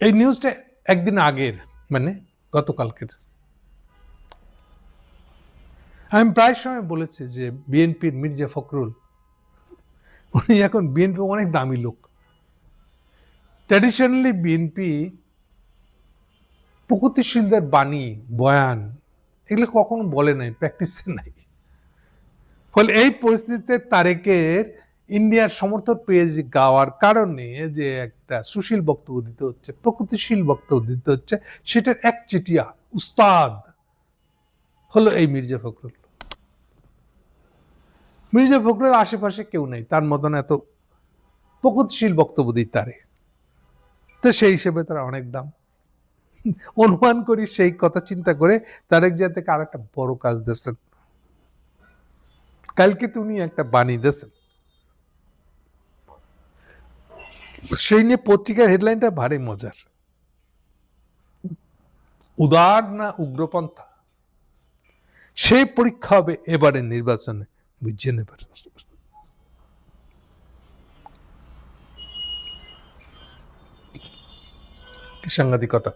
এই নিউজটা একদিন আগের মানে গতকালকের। আমি প্রায় সময় বলেছি যে বিএনপির মির্জা ফখরুল, উনি এখন বিএনপি অনেক দামি লোক। ট্র্যাডিশনালি বিএনপি প্রগতিশীলদের বাণী, বয়ান, এগুলো কখনো বলে নাই প্র্যাকটিসে নাই। ফলে এই পরিস্থিতিতে তারেকের ইন্ডিয়ার সমর্থন পেয়ে গাওয়ার কারণে যে একটা সুশীল বক্তব্য দিতে হচ্ছে প্রকৃতিশীল বক্তব্য দিতে হচ্ছে, সেটার একচেটিয়া উস্তাদ হলো এই মির্জা ফখরুল। মির্জা ফখরুল আশেপাশে কেউ নেই, তার মতন এত প্রকৃতিশীল বক্তব্য দিই তারে। তো সেই হিসেবে তারা অনেক দাম। অনুমান করি সেই কথা চিন্তা করে তারেক জিয়া থেকে আর একটা বড় কাজ দিয়েছেন। কালকে তো উনি একটা বাণী দিয়েছেন। সেই নিয়ে পত্রিকার হেডলাইনটা ভারী মজার। উদার না উগ্রপন্থা? সেই পরীক্ষা হবে এবারের নির্বাচনে বুঝিয়ে নেবার সাংঘাতিকতা?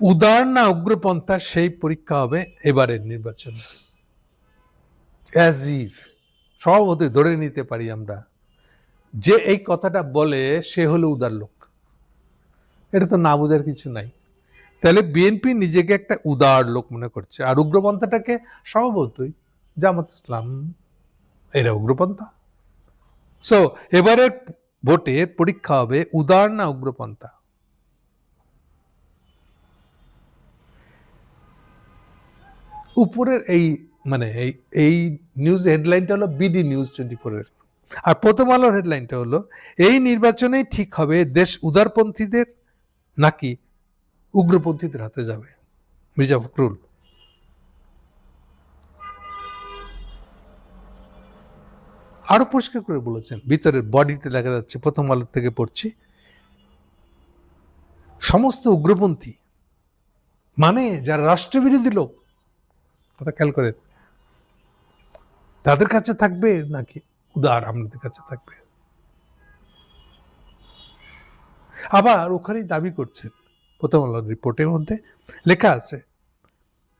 উদার না উগ্রপন্থা, সেই পরীক্ষা হবে এবারের নির্বাচন। সব হতে ধরে নিতে পারি আমরা। যে এই কথাটা বলে সে হলো উদার লোক। এটা তো না বোঝার কিছু নাই। তাহলে বিএনপি নিজেকে একটা উদার লোক মনে করছে, আর উগ্রপন্থাটাকে স্বভাবতই জামাত ইসলাম। এরা উগ্রপন্থা। সো এবারের ভোটে পরীক্ষা হবে উদার না উগ্রপন্থা? উপরের এই মানে এই এই নিউজ হেডলাইনটা হলো বিডি নিউজ টোয়েন্টি ফোরের আর প্রথম আলোর হেডলাইনটা হলো, এই নির্বাচনেই ঠিক হবে দেশ উদারপন্থীদের নাকি উগ্রপন্থীদের হাতে যাবে? মির্জা ফখরুল। আরও পরিষ্কার করে বলেছেন, ভিতরের বডিতে দেখা যাচ্ছে, প্রথম আলোর থেকে পড়ছি, সমস্ত উগ্রপন্থী মানে যারা রাষ্ট্রবিরোধী লোক, কথা খেয়াল করেন, তাদের কাছে থাকবে নাকি উদার আমাদের কাছে থাকবে। আবার ওখানেই দাবি করছেন, প্রথম আলোর রিপোর্টের মধ্যে লেখা আছে,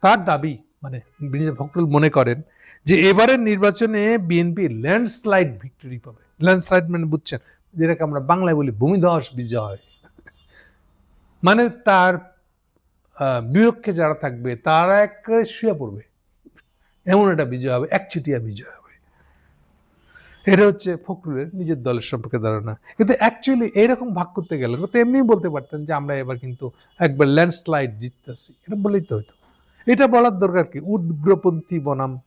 তার দাবি মানে মির্জা ফখরুল মনে করেন যে এবারের নির্বাচনে বিএনপি ল্যান্ডস্লাইড ভিক্টরি পাবে। ল্যান্ডস্লাইড মানে বুঝছেন, যেটাকে আমরা বাংলায় বলি ভূমিধস বিজয়। মানে তার বিপক্ষে যারা থাকবে, তারা এক শুয়ে পড়বে। এমন একটা বিজয় হবে, একচেটিয়া বিজয় হবে। এটা হচ্ছে ফখরুলের নিজের দলের সম্পর্কে ধারণা। কিন্তু অ্যাকচুয়ালি এইরকম ভাগ করতে গেলে, তো এমনিই বলতে পারতেন যে আমরা এবার কিন্তু একবার ল্যান্ডস্লাইড জিততেছি। এটা বলেই তো হতো এটা বলার দরকার কি? উগ্রপন্থী বনাম।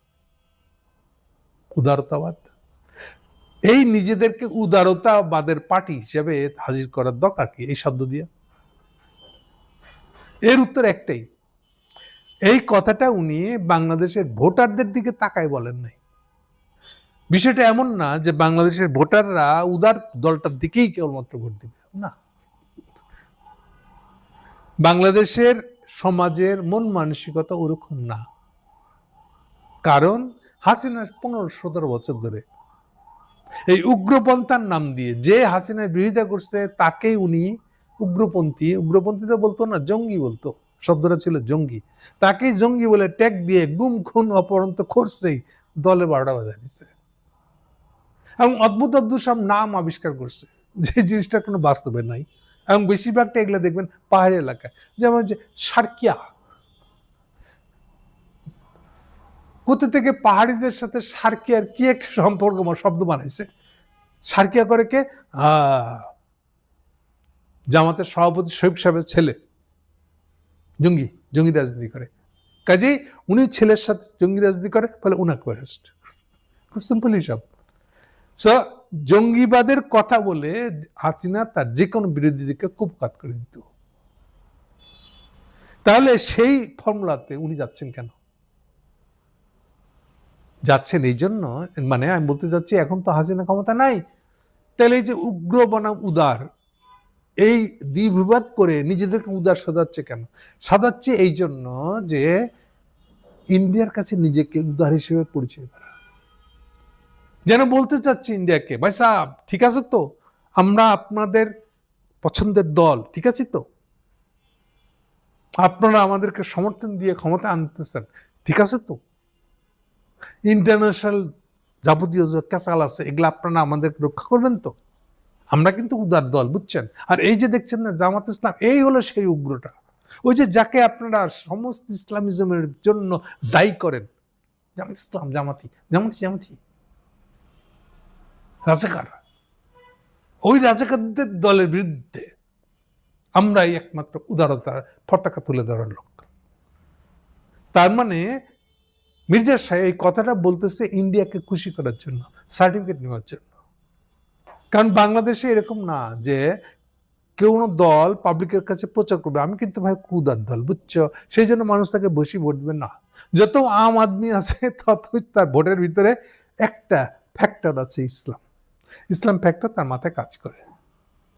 উদারতাবাদ। এই নিজেদেরকে উদারতাবাদের পার্টি হিসেবে হাজির করার দরকার কি? এই শব্দ দিয়ে। এর উত্তর একটাই। এই কথাটা উনি বাংলাদেশের ভোটারদের দিকে তাকায় বলেন নাই। বিষয়টা এমন না যে বাংলাদেশের ভোটাররা উদার দলটার দিকেই কেবলমাত্র ভোট দিবে। না। বাংলাদেশের সমাজের মন মানসিকতা ওরকম না। কারণ হাসিনার পনেরো সতেরো বছর ধরে এই উগ্রপন্থার নাম দিয়ে যে হাসিনার বিরোধিতা করছে তাকেই উনি উগ্রপন্থী উগ্রপন্থী তো বলতো না, জঙ্গি বলতো, শব্দটা ছিল জঙ্গি। তাকেই জঙ্গি বলে ট্যাগ দিয়ে গুম, খুন, অপহরণ তো করছেই, দলে বারোটা বাজা দিচ্ছে। এবং অদ্ভুত অদ্ভুত সব নাম আবিষ্কার করছে। যে জিনিসটা কোনো বাস্তবে নাই। এবং বেশিরভাগটা এগুলো দেখবেন পাহাড়ি এলাকায়। যেমন যে সার্কিয়া। কোথা থেকে পাহাড়িদের সাথে সার্কিয়ার কি একটা সম্পর্ক শব্দ বানাইছে? সার্কিয়া করে কে? জামাতের সভাপতি শৈব সাহেবের ছেলে। জঙ্গি জঙ্গি রাজনীতি করে। কাজেই উনি ছেলের সাথে জঙ্গি রাজনীতি করে, ফলে উনাকে খুব সিম্পল হিসাব সো জঙ্গিবাদের কথা বলে হাসিনা তার যে কোনো বিরোধীদেরকে কুপকাত করে দিত। তাহলে সেই ফর্মুলাতে উনি যাচ্ছেন কেন? যাচ্ছেন এই জন্য মানে আমি বলতে চাচ্ছি এখন তো হাসিনা ক্ষমতা নাই। তাহলে এই যে উগ্র বনাম উদার, এই দ্বিবিভাগ করে নিজেদেরকে উদার সাজাচ্ছে কেন? সাজাচ্ছে এই জন্য যে ইন্ডিয়ার কাছে নিজেকে উদার হিসেবে পরিচয় যেন বলতে চাচ্ছি ইন্ডিয়াকে, ভাই সাহ ঠিক আছে তো? আমরা আপনাদের পছন্দের দল, ঠিক আছে তো? আপনারা আমাদেরকে সমর্থন দিয়ে ক্ষমতা আনতেছেন, ঠিক আছে তো? ইন্টারন্যাশনাল যাবতীয় যে ক্যাচাল আছে, এগুলো আপনারা আমাদের রক্ষা করবেন তো? আমরা কিন্তু উদার দল, বুঝছেন? আর এই যে দেখছেন না, জামাত ইসলাম, এই হলো সেই উগ্রটা। ওই যে যাকে আপনারা সমস্ত ইসলামিজমের জন্য দায়ী করেন, জামাত ইসলাম, জামাতি জামাতি জামাতি। রাজাকার। ওই রাজাকারদের দলের বিরুদ্ধে আমরাই একমাত্র উদারতার পতাকা তুলে ধরার লোক। তার মানে মির্জা সাহেব এই কথাটা বলতেছে ইন্ডিয়াকে খুশি করার জন্য সার্টিফিকেট নেওয়ার জন্য। কারণ বাংলাদেশে এরকম না যে কেউ দল পাবলিকের কাছে প্রচার করবে। আমি কিন্তু ভাই কুদার দল, বুঝছ? সেই জন্য মানুষ তাকে বসি ভোট দেবে না। যত আম আদমি আছে, ততই তার ভোটের ভিতরে একটা ফ্যাক্টর আছে ইসলাম। ইসলাম ফ্যাক্টর তার মাথায় কাজ করে।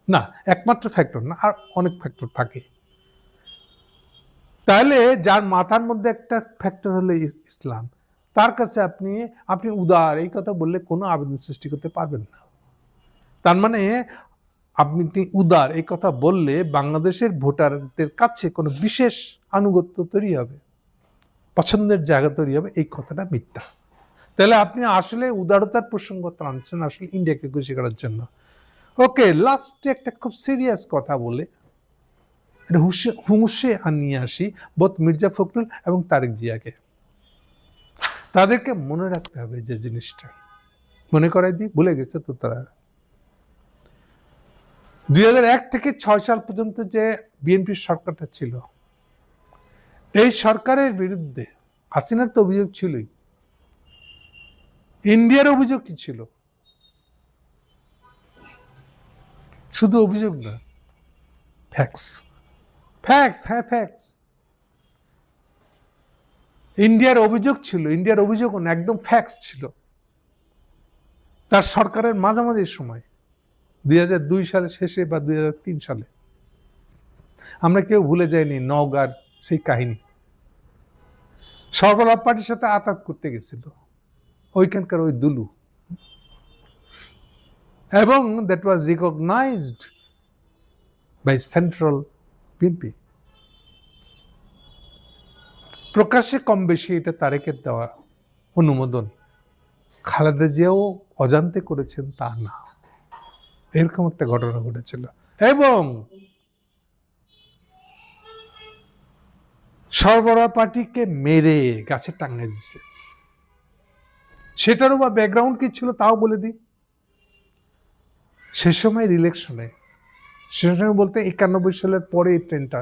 না, একমাত্র ফ্যাক্টর না, আর অনেক ফ্যাক্টর থাকে। তাহলে যার মাথার মধ্যে একটা ফ্যাক্টর হলো ইসলাম, তার কাছে আপনি আপনি উদার, এই কথা বললে কোনো আবেদন সৃষ্টি করতে পারবেন না। তার মানে আপনি উদার, এই কথা বললে বাংলাদেশের ভোটারদের কাছে কোনো বিশেষ আনুগত্য তৈরি হবে। পছন্দের জায়গা তৈরি হবে, এই কথাটা মিথ্যা। তাহলে আপনি আসলে উদারতার প্রসঙ্গ টানছেন আসলে ইন্ডিয়াকে খুশি করার জন্য। ওকে লাস্টে একটা খুব সিরিয়াস কথা বলে। হুশে হুঁশে নিয়ে আসি বোধ মির্জা ফখরুল এবং তারেক জিয়াকে। তাদেরকে মনে রাখতে হবে যে জিনিসটা। মনে করাই দিই, ভুলে গেছে তো তারা। দুই এক থেকে ছয় সাল পর্যন্ত যে বিএনপির সরকারটা ছিল, এই সরকারের বিরুদ্ধে হাসিনার তো অভিযোগ ছিলই। ইন্ডিয়ার অভিযোগ কি ছিল? শুধু অভিযোগ না ফ্যাক্স ফ্যাক্স হ্যাঁ ফ্যাক্স ইন্ডিয়ার অভিযোগ ছিল, ইন্ডিয়ার অভিযোগ একদম ফ্যাক্স ছিল। তার সরকারের মাঝামাঝি সময়, দুই হাজার দুই সালে শেষে বা দুই হাজার তিন সালে। আমরা কেউ ভুলে যাইনি নওগাঁর সেই কাহিনী। সরবরাহ পার্টির সাথে আতাত করতে গেছিল। ওইখানকার ওই দুলু। এবং that was recognized by central BNP প্রকাশ্যে কম বেশি এটা তারেকের দেওয়া অনুমোদন। খালেদা জিয়াও অজান্তে করেছেন তা না। এরকম একটা ঘটনা ঘটেছিল। এবং সরবরাহ পার্টিকে মেরে গাছে টাঙিয়ে দিছে। সেটারও বা ব্যাকগ্রাউন্ড কি ছিল তাও বলে দিই। সে সময়ের ইলেকশনে সে সময় বলতে একানব্বই সালের পরে এই ট্রেনটা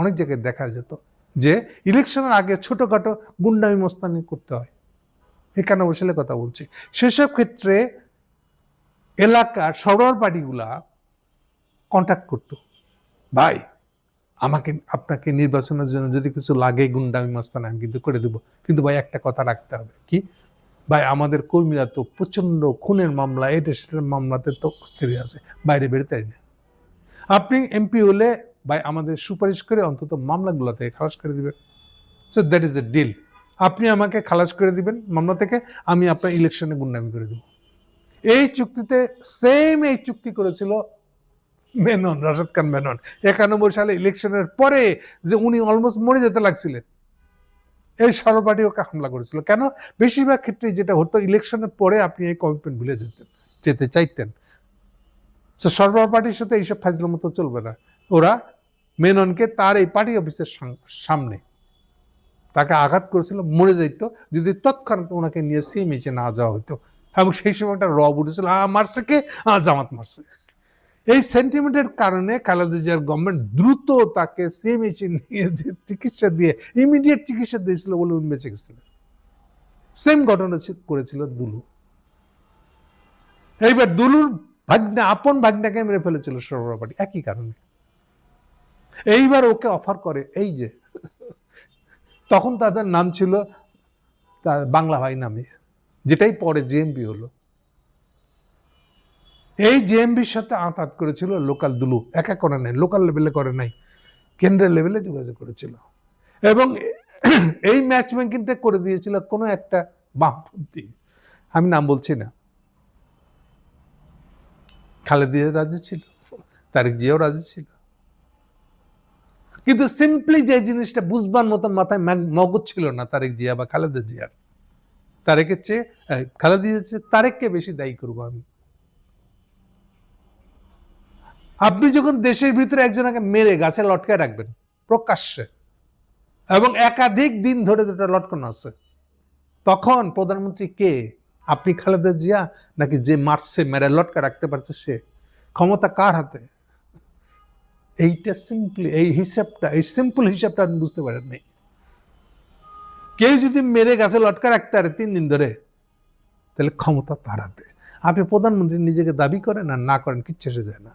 অনেক জায়গায় দেখা যেত যে ইলেকশনের আগে ছোটোখাটো গুন্ডামি মোস্তানি করতে হয়। একানব্বই সালের কথা বলছি। সেসব ক্ষেত্রে এলাকার সরোয়ার পার্টিগুলা কন্ট্যাক্ট করতো। ভাই আমাকে, আপনাকে নির্বাচনের জন্য যদি কিছু লাগে গুন্ডামি মাস্তান আমি কিন্তু করে দেবো। কিন্তু ভাই, একটা কথা রাখতে হবে। কি? ভাই, আমাদের কর্মীরা তো প্রচণ্ড খুনের মামলা এটা সেটার মামলাতে তো অস্থির আছে, বাইরে বেরোতে না। আপনি এমপি হলে ভাই, আমাদের সুপারিশ করে অন্তত মামলাগুলো থেকে খালাস করে দিবেন। So that is the deal আপনি আমাকে খালাস করে দিবেন মামলা থেকে, আমি আপনার ইলেকশনে গুন্ডামি করে দেবো। এই চুক্তিতে সেম এই চুক্তি করেছিল মেনন, রাশাদ খান মেনন। একানব্বই সালে ইলেকশনের পরে যে উনি অলমোস্ট মরে যেতে লাগছিলেন, এই সর্বপার্টি ওকে হামলা করেছিল। কেন? বেশিরভাগ ক্ষেত্রে যেটা হতো, ইলেকশনের পরে আপনি এই কমিটমেন্ট ভুলে যেতেন যেতে চাইতেন। তো সর্বহারা পার্টির সাথে এইসব ফাজলের মতো চলবে না। ওরা মেননকে তার এই পার্টি অফিসের সামনে তাকে আঘাত করেছিল, মরে যাইত। যদি তৎক্ষণাৎ ওনাকে নিয়ে সিএমএইচে না যাওয়া হতো এবং সেই সময় একটা রব উঠেছিল, আ, মারছে কে? আ, জামাত মারছে। এই সেন্টিমেন্টের কারণে খালেদা জিয়ার গভর্নমেন্ট দ্রুত তাকে সিএমএইচে নিয়ে যে চিকিৎসা দিয়ে ইমিডিয়েট চিকিৎসা দিয়েছিল বলে উনি বেঁচে গেছিলেন। সেম ঘটনা করেছিল দুলু। এইবার দুলুর ভাগ্নে, আপন ভাগ্নাকে মেরে ফেলেছিল সরবরাহ পার্টি একই কারণে। এইবার ওকে অফার করে, এই যে, তখন তাদের নাম ছিল বাংলা ভাই নামে, যেটাই পরে জেএমবি হলো। এই জেএমবির সাথে আঁতাত করেছিল লোকাল দুলু। একা করে নাই লোকাল লেভেলে করে নাই, কেন্দ্রের লেভেলে যোগাযোগ করেছিল। এবং এই ম্যাচ মেকিংটা করে দিয়েছিল কোনো একটা বামপন্থী আমি নাম বলছি না। খালেদিয়া রাজি ছিল, তারেক জিয়াও রাজি ছিল। কিন্তু সিম্পলি যে জিনিসটা বুঝবার মতন মাথায় মগজ ছিল না তারেক জিয়া বা খালেদা জিয়ার। তারেকের চেয়ে খালেদিয়ার চেয়ে তারেককে বেশি দায়ী করব আমি। আপনি যখন দেশের ভিতরে একজনকে মেরে গাছে লটকায় রাখবেন, প্রকাশ্যে, এবং একাধিক দিন ধরে যেটা লটকানো আছে, তখন প্রধানমন্ত্রী কে? আপনি খালেদা জিয়া নাকি যে মারছে, মেরে লটকা রাখতে পারছে সে? ক্ষমতা কার হাতে? এইটা সিম্পলি এই হিসাবটা, এই সিম্পল হিসাবটা আপনি বুঝতে পারেন নাই কেউ যদি মেরে গাছে লটকা রাখতে পারে তিন দিন ধরে, তাহলে ক্ষমতা তার হাতে। আপনি প্রধানমন্ত্রী নিজেকে দাবি করেন আর না করেন, কিচ্ছু যায় না।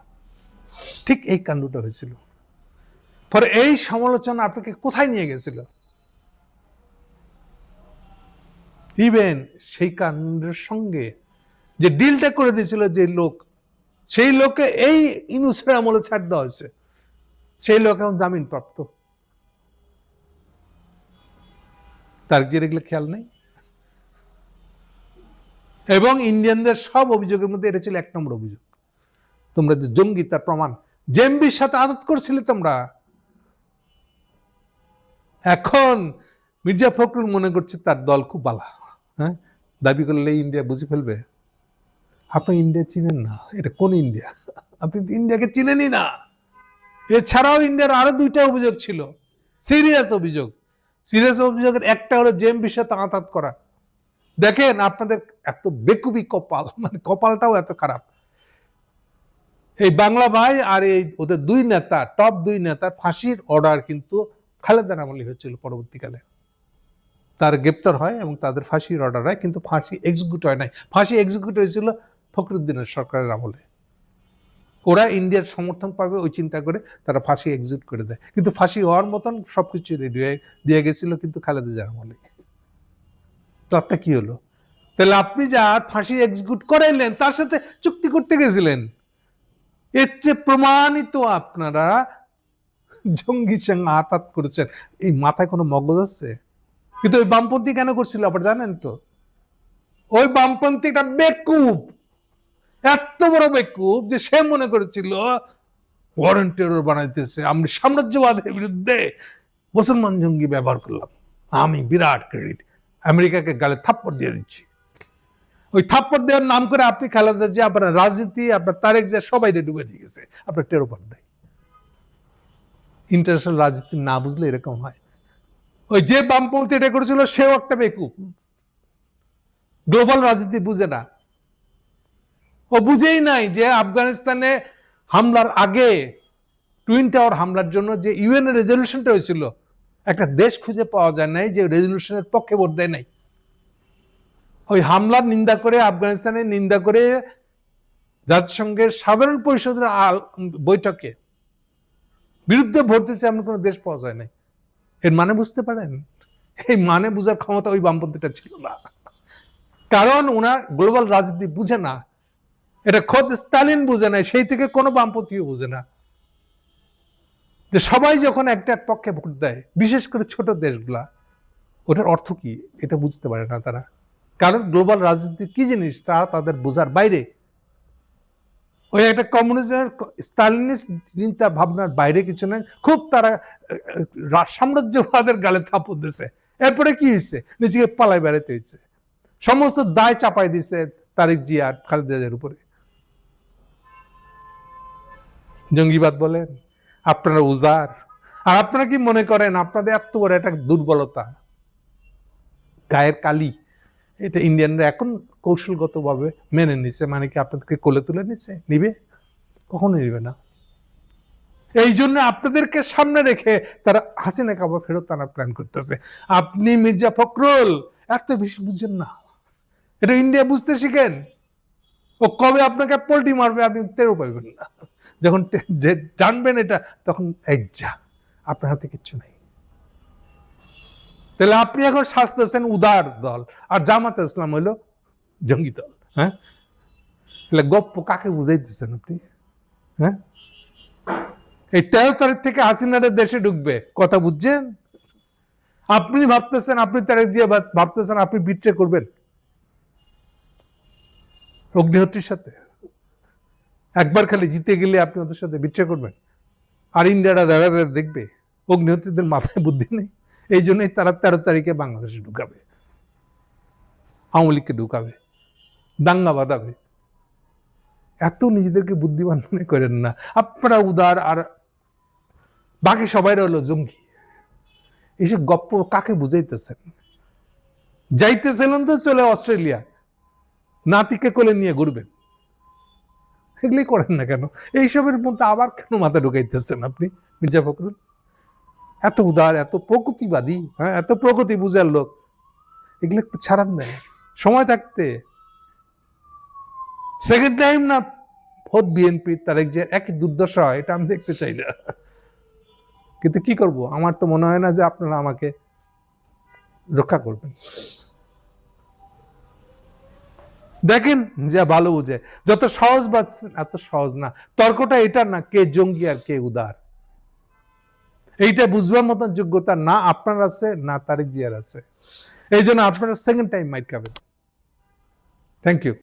ঠিক এই কাণ্ডটা হয়েছিল। পরে এই সমালোচনা আপনাকে কোথায় নিয়ে গেছিল? ইভেন সেই কাণ্ডের সঙ্গে যে ডিলটা করে দিয়েছিল যে লোক, সেই লোককে এই ইনুসের আমলে ছাড় দেওয়া হয়েছে। সেই লোক এখন জামিন প্রাপ্ত তার যে এগুলো খেয়াল নেই? এবং ইন্ডিয়ানদের সব অভিযোগের মধ্যে এটা ছিল এক নম্বর অভিযোগ। তোমরা যে জঙ্গি, তার প্রমাণ। জেএমবির সাথে আদত করছিলে তোমরা। এখন মির্জা ফখরুল মনে করছে তার দল খুব বালা হ্যাঁ? দাবি করলে ইন্ডিয়া বুঝে ফেলবে। আপনি ইন্ডিয়া চিনেন না, এটা কোন ইন্ডিয়া? আপনি ইন্ডিয়াকে চিনেনই না। এছাড়াও ইন্ডিয়ার আরও দুইটা অভিযোগ ছিল, সিরিয়াস অভিযোগ। সিরিয়াস অভিযোগের একটা হলো জেএমবির সাথে আঁতাত করা। দেখেন, আপনাদের এত বেকুবি কপাল মানে কপালটাও এত খারাপ। এই বাংলা ভাই আর এই ওদের দুই নেতা টপ দুই নেতা ফাঁসির অর্ডার কিন্তু খালেদা আমলি হয়েছিল পরবর্তীকালে। তার গ্রেপ্তার হয় এবং তাদের ফাঁসির অর্ডার হয়, কিন্তু ফাঁসি এক্সিকিউট হয় নাই। ফাঁসি এক্সিকিউট হয়েছিল ফখরুদ্দিনের সরকারের আমলে। ওরা ইন্ডিয়ার সমর্থন পাবে ওই চিন্তা করে তারা ফাঁসি এক্সিকিউট করে দেয়। কিন্তু ফাঁসি হওয়ার মতন সবকিছু রেডি হয়ে দিয়ে গেছিল কিন্তু খালেদা জিয়ার আমলে। তো আপনার কি হলো? তাহলে আপনি যা ফাঁসি এক্সিকিউট করাইলেন, তার সাথে চুক্তি করতে গেছিলেন। এর চেয়ে প্রমাণিত আপনারা জঙ্গির সঙ্গে আতাত করেছেন। এই মাথায় কোনো মগজ আছে? কিন্তু ওই বামপন্থী কেন করছিল আবার জানেন তো? ওই বামপন্থীটা বেকুব। এত বড় বেকুব যে সে মনে করেছিল ওয়ারেন্টেরর বানাইতেছে, আমি সাম্রাজ্যবাদের বিরুদ্ধে মুসলমান জঙ্গি ব্যবহার করলাম। আমি বিরাট ক্রেডিট আমেরিকাকে গালে থাপ্পড় দিয়ে দিচ্ছি। ওই থাপ্পড় দেওয়ার নাম করে আপনি খালেদা যে আপনার রাজনীতি, আপনার তারেক যে সবাই ডুবে দিয়ে গেছে। আপনার টেরো পান নাই। ইন্টারন্যাশনাল রাজনীতি না বুঝলে এরকম হয়। ওই যে বামপন্থী এটা করেছিল, সেও একটা বেকুব গ্লোবাল রাজনীতি বুঝে না। ও বুঝেই নাই যে আফগানিস্তানে হামলার আগে টুইন টাওয়ার হামলার জন্য যে ইউএন রেজলিউশনটা হয়েছিল, একটা দেশ খুঁজে পাওয়া যায় নাই যে রেজলিউশনের পক্ষে ভোট দেয় নাই। ওই হামলার নিন্দা করে, আফগানিস্তানের নিন্দা করে জাতিসংঘের সাধারণ পরিষদের বৈঠকে বিরুদ্ধে ভোট দিচ্ছে এমন কোনো দেশ পাওয়া যায় নাই। এর মানে বুঝতে পারেন? এই মানে বুঝার ক্ষমতা ওই বামপন্থীটা ছিল না। কারণ ওনার গ্লোবাল রাজনীতি বুঝে না। এটা খোদ স্টালিন বুঝে না, সেই থেকে কোনো বামপন্থীও বুঝে না। যে সবাই যখন একটা এক পক্ষে ভোট দেয়, বিশেষ করে ছোট দেশগুলা, ওটার অর্থ কি? এটা বুঝতে পারে না তারা। কারণ গ্লোবাল রাজনীতি কি জিনিস? তা তাদের বোঝার বাইরে। ওই একটা কমিউনিজমের স্টালিনিস্ট চিন্তা ভাবনার বাইরে কিছু নয় খুব তারা সাম্রাজ্যবাদের গালে থাপড় দিছে। এরপরে কি হয়েছে নিজেকে পালাই বেড়াতে হয়েছে সমস্ত দায় চাপাই দিছে তারিক জিয়ার উপরে। জঙ্গিবাদ বলেন, আপনারা উদার। আর আপনারা কি মনে করেন, আপনাদের এত বড় একটা দুর্বলতা? গায়ের কালি। এটা ইন্ডিয়ানরা এখন কৌশলগতভাবে মেনে নিছে মানে কি আপনাদেরকে কোলে তুলে নিছে? নিবে? কখনো নিবে না। এই জন্য আপনাদেরকে সামনে রেখে তারা হাসিনা কাবা ফেরত আনার প্ল্যান করতেছে। আপনি মির্জা ফখরুল, এত বেশি বুঝেন না। এটা ইন্ডিয়া বুঝতে শিখেন। ও কবে আপনাকে পোল্টি মারবে আপনি তেরো পাইবেন না। যখন যে জানবেন এটা, তখন এই যা, আপনার হাতে কিচ্ছু নেই। তাহলে আপনি এখন সাজতেছেন উদার দল আর জামাত ইসলাম হইল জঙ্গি দল হ্যাঁ? তাহলে গপ্প কাকে বুঝাইতেছেন আপনি হ্যাঁ? এই তেরো তারিখ থেকে হাসিনারে দেশে ঢুকবে, কথা বুঝছেন? আপনি ভাবতেছেন, আপনি তারিখ দিয়ে ভাবতেছেন, আপনি বিট্রে করবেন? অগ্নিহত্রীর সাথে? একবার খালি জিতে গেলে আপনি ওদের সাথে বিচ্ছা করবেন? আর ইন্ডিয়ারা দাঁড়া দেখবে, অগ্নিহত্রীদের মাথায় বুদ্ধি নেই। এই জন্যই তারা তেরো তারিখে বাংলাদেশে ঢুকাবে। আওয়ামী লীগকে ঢুকাবে, দাঙ্গা বাঁধাবে। এত নিজেদেরকে বুদ্ধিমান মনে করেন না। আপনারা উদার আর বাকি সবাই হলো জঙ্গি। এইসব গপ্প কাকে বুঝাইতেছেন? যাইতেছিলেন তো চলে অস্ট্রেলিয়া। নাতিকে কোলে নিয়ে ঘুরবেন। এগুলি করেন না কেন? এইসবের মধ্যে আবার কেন মাথা ঢুকাইতেছেন আপনি, মির্জা ফখরুল? এত উদার, এত প্রকৃতিবাদী হ্যাঁ এত প্রকৃতি বুঝার লোক, এগুলো একটু ছাড়ান দেয় সময় থাকতে। সেকেন্ড টাইম না, ভোট বিএনপির তারেক যে একই দুর্দশা হয় এটা আমি দেখতে চাই না। কিন্তু কি করব? আমার তো মনে হয় না যে আপনারা আমাকে রক্ষা করবেন। দেখেন, যা ভালো বুঝে। যত সহজ বাঁচছেন এত সহজ না, তর্কটা এটা না, কে জঙ্গি আর কে উদার। এইটা বুঝবার মতন যোগ্যতা না আপনার আছে, না তারেক জিয়ার আছে। এই জন্য আপনারা সেকেন্ড টাইম মাইট খাবেন। Thank you